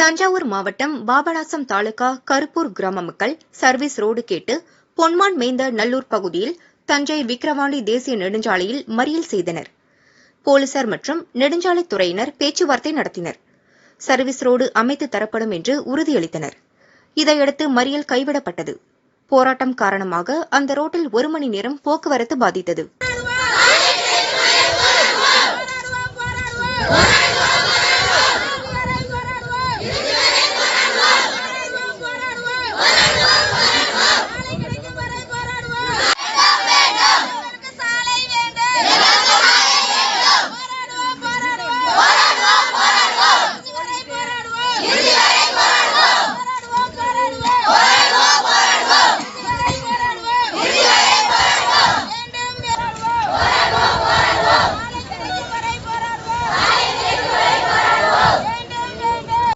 தஞ்சாவூர் மாவட்டம் பாபநாசம் தாலுகா கருப்பூர் கிராம மக்கள் சர்வீஸ் ரோடு கேட்டு பொன்மான் மேய்ந்த நல்லூர் பகுதியில் தஞ்சை விக்கிரவாண்டி தேசிய நெடுஞ்சாலையில் மறியல் செய்தனர். போலீசார் மற்றும் நெடுஞ்சாலைத்துறையினர் பேச்சுவார்த்தை நடத்தினர். சர்வீஸ் ரோடு அமைத்து தரப்படும் என்று உறுதியளித்தனர். இதையடுத்து மறியல் கைவிடப்பட்டது. போராட்டம் காரணமாக அந்த ரோட்டில் ஒரு மணி நேரம் போக்குவரத்து பாதித்தது.